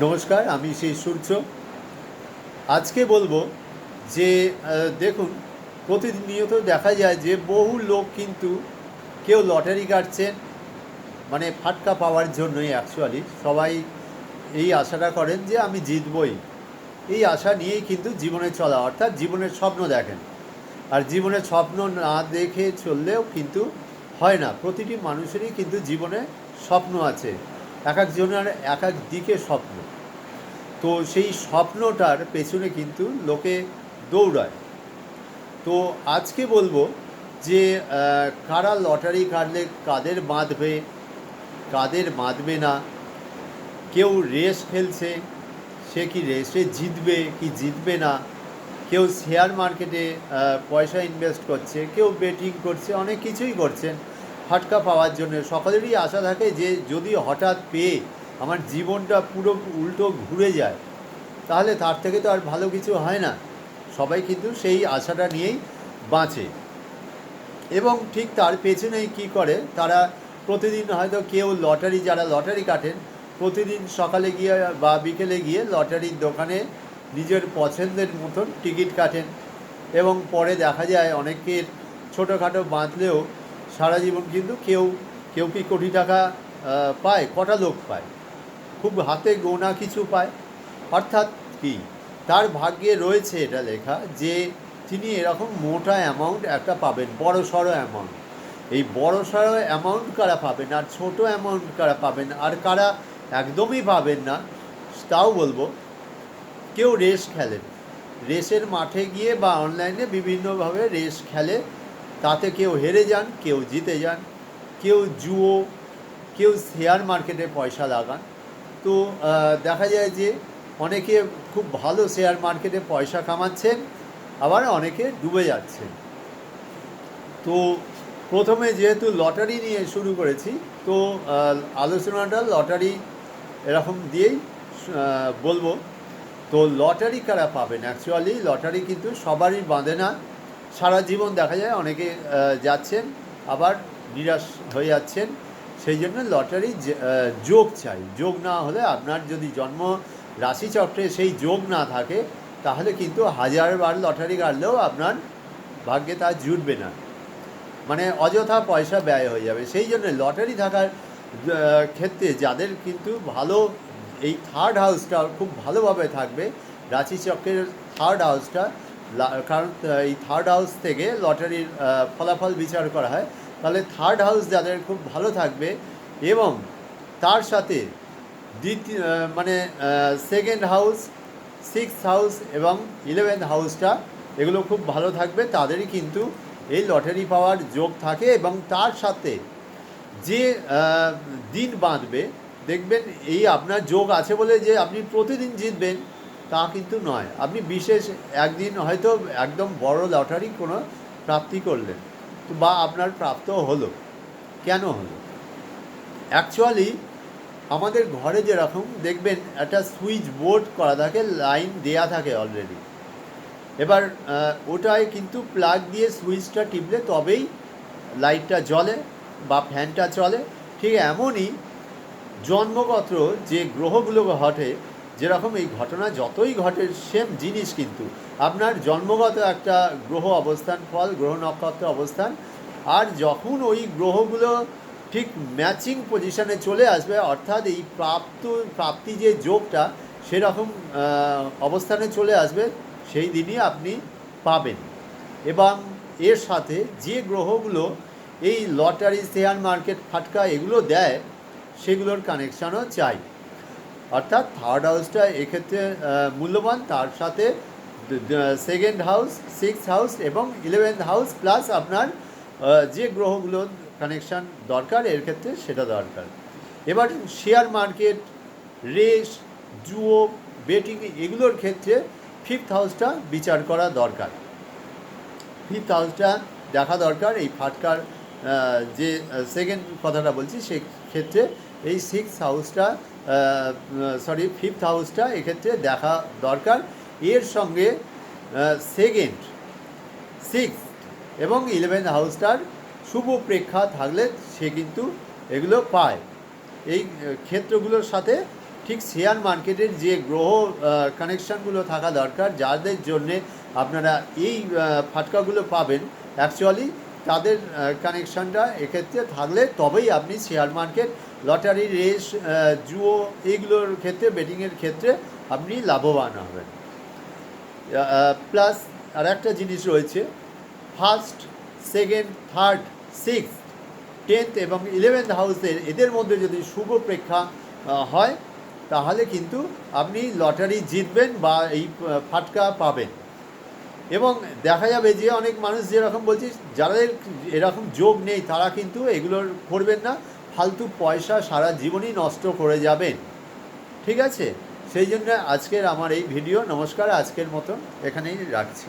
নমস্কার, আমি সেই সূর্য। আজকে বলব যে দেখুন, প্রতিনিয়ত দেখা যায় যে, বহু লোক কিন্তু কেউ লটারি কাটছেন মানে ফাটকা পাওয়ার জন্যই অ্যাকচুয়ালি সবাই এই আশাটা করেন যে, আমি জিতবই। এই আশা নিয়েই কিন্তু জীবনে চলা, অর্থাৎ জীবনের স্বপ্ন দেখেন। আর জীবনের স্বপ্ন না দেখে চললেও কিন্তু হয় না। প্রতিটি মানুষেরই কিন্তু জীবনে স্বপ্ন আছে। এক একজনের এক এক দিকে স্বপ্ন। তো সেই স্বপ্নটার পেছনে কিন্তু লোকে দৌড়ায়। তো আজকে বলব যে কারা লটারি কাটলে কাদের বাঁধবে কাদের বাঁধবে না, কেউ রেস খেলছে, সে কি রেসে জিতবে, কি জিতবে না, কেউ শেয়ার মার্কেটে পয়সা ইনভেস্ট করছে, কেউ বেটিং করছে, অনেক কিছুই করছেন। ফাটকা পাওয়ার জন্য। সকলেরই আশা থাকে যে, যদি হঠাৎ পেয়ে আমার জীবনটা পুরো উল্টো ঘুরে যায়, তাহলে তার থেকে তো আর ভালো কিছু হয় না। সবাই কিন্তু সেই আশাটা নিয়েই বাঁচে। এবং ঠিক তার পেছনেই কি করে, তারা প্রতিদিন হয়তো কেউ লটারি, যারা লটারি কাটেন, প্রতিদিন সকালে গিয়ে বা বিকেলে গিয়ে লটারির দোকানে নিজের পছন্দের মতন টিকিট কাটেন। এবং পরে দেখা যায়, অনেকের ছোটোখাটো বাঁধলেও সারা জীবন কিন্তু কেউ কেউ কি কোটি টাকা পায়? কটা লোক পায়? খুব হাতে গোনা কিছু পায়? অর্থাৎ কি? তার ভাগ্যে রয়েছে এটা লেখা যে তিনি এরকম মোটা অ্যামাউন্ট একটা পাবেন, বড় সড়ো অ্যামাউন্ট এই বড় সড়ো অ্যামাউন্ট কারা পাবেন আর ছোট অ্যামাউন্ট কারা পাবেন আর কারা একদমই পাবেন না, তাও বলব, কেউ রেস খেলেন। রেসের মাঠে গিয়ে বা অনলাইনে বিভিন্নভাবে রেস খেলে। তাতে কেউ হেরে যান, কেউ জিতে যান, কেউ জুয়ো, কেউ শেয়ার মার্কেটে পয়সা লাগান। তো দেখা যায় যে অনেকে খুব ভালো শেয়ার মার্কেটে পয়সা কামাচ্ছেন, আবার অনেকে ডুবে যাচ্ছেন। তো, প্রথমে যেহেতু লটারি নিয়ে শুরু করেছি, তো আলোচনাটা লটারি এরকম দিয়েই বলব। তো লটারি কারা পাবেন? অ্যাকচুয়ালি লটারি কিন্তু সবারই বাঁধে না। সারা জীবন দেখা যায়, অনেকে যাচ্ছেন, আবার নিরাশ হয়ে যাচ্ছেন। সেই জন্য লটারি যোগ চাই। যোগ না হলে আপনার যদি জন্ম রাশিচক্রে সেই যোগ না থাকে, তাহলে কিন্তু হাজারবার লটারি কাটলেও আপনার ভাগ্যে তা জুটবে না। মানে অযথা পয়সা ব্যয় হয়ে যাবে। সেই জন্য লটারি থাকার ক্ষেত্রে যাদের কিন্তু ভালো, এই থার্ড হাউসটা খুব ভালোভাবে থাকবে, রাশিচক্রের থার্ড হাউসটা কারণ এই থার্ড হাউস থেকে লটারির ফলাফল বিচার করা হয়। তাহলে থার্ড হাউস যাদের খুব ভালো থাকবে এবং তার সাথে দ্বিতীয় মানে সেকেন্ড হাউস সিক্স হাউস এবং ইলেভেন্থ হাউসটা এগুলো খুব ভালো থাকবে। তাদেরই কিন্তু এই লটারি পাওয়ার যোগ থাকে এবং তার সাথে যে দিন বাঁধবে, দেখবেন এই আপনার যোগ আছে বলে যে আপনি প্রতিদিন জিতবেন। তা কিন্তু নয়। আপনি বিশেষ একদিন হয়তো একদম বড় লটারি কোনো প্রাপ্তি করলেন বা আপনার প্রাপ্ত হলো। কেন হলো? অ্যাকচুয়ালি আমাদের ঘরে যেরকম দেখবেন একটা সুইচ বোর্ড করা থাকে লাইন দেয়া থাকে অলরেডি এবার ওটায় কিন্তু প্লাগ দিয়ে সুইচটা টিপলে তবেই লাইটটা জ্বলে বা ফ্যানটা চলে। ঠিক এমনই জন্মগত যে গ্রহগুলো ঘটে যেরকম এই ঘটনা যতই ঘটে সেম জিনিস কিন্তু। আপনার জন্মগত একটা গ্রহ অবস্থান, ফল, গ্রহ নক্ষত্র অবস্থান, আর যখন ওই গ্রহগুলো ঠিক ম্যাচিং পজিশনে চলে আসবে, অর্থাৎ এই প্রাপ্ত, প্রাপ্তি যে যোগটা সেরকম অবস্থানে চলে আসবে, সেই দিনই আপনি পাবেন। এবং এর সাথে যে গ্রহগুলো এই লটারি শেয়ার মার্কেট ফাটকা এগুলো দেয়, সেগুলোর কানেকশানও চাই। অর্থাৎ থার্ড হাউসটা এক্ষেত্রে মূল্যবান, তার সাথে সেকেন্ড হাউস সিক্স হাউস এবং ইলেভেন্থ হাউস প্লাস আপনার যে গ্রহগুলোর কানেকশান দরকার, এর ক্ষেত্রে সেটা দরকার। এবার শেয়ার মার্কেট রেস জুয়ো বেটিং এগুলোর ক্ষেত্রে ফিফথ হাউসটা বিচার করা দরকার। ফিফথ হাউসটা দেখা দরকার, এই ফাটকার যে সেকেন্ড কথাটা বলছি সেই ক্ষেত্রে এই সিক্স হাউসটা সরি ফিফথ হাউসটা এক্ষেত্রে দেখা দরকার। এর সঙ্গে সেকেন্ড সিক্স এবং ইলেভেন হাউসটার শুভ প্রেক্ষা থাকলে সে কিন্তু এগুলো পায়। এই ক্ষেত্রগুলোর সাথে ঠিক শেয়ার মার্কেটের যে গ্রহ কানেকশানগুলো থাকা দরকার, যাদের জন্যে আপনারা এই ফাটকাগুলো পাবেন অ্যাকচুয়ালি তাদের কানেকশানটা এক্ষেত্রে থাকলে তবেই আপনি শেয়ার মার্কেট, লটারি, রেস জুয়ো এইগুলোর ক্ষেত্রে বেটিংয়ের ক্ষেত্রে আপনি লাভবান হবেন। প্লাস আর একটা জিনিস রয়েছে first second third six tenth এবং ইলেভেন্থ হাউসের এদের মধ্যে যদি শুভ প্রেক্ষা হয়, তাহলে কিন্তু আপনি লটারি জিতবেন বা এই ফাটকা পাবেন। এবং দেখা যাবে যে অনেক মানুষ যেরকম বলছি যাদের এরকম যোগ নেই, তারা কিন্তু এগুলোর করবেন না। ফালতু পয়সা সারা জীবনই নষ্ট করে যাবেন। ঠিক আছে? সেই জন্য আজকের আমার এই ভিডিও। নমস্কার, আজকের মতন এখানেই রাখছি।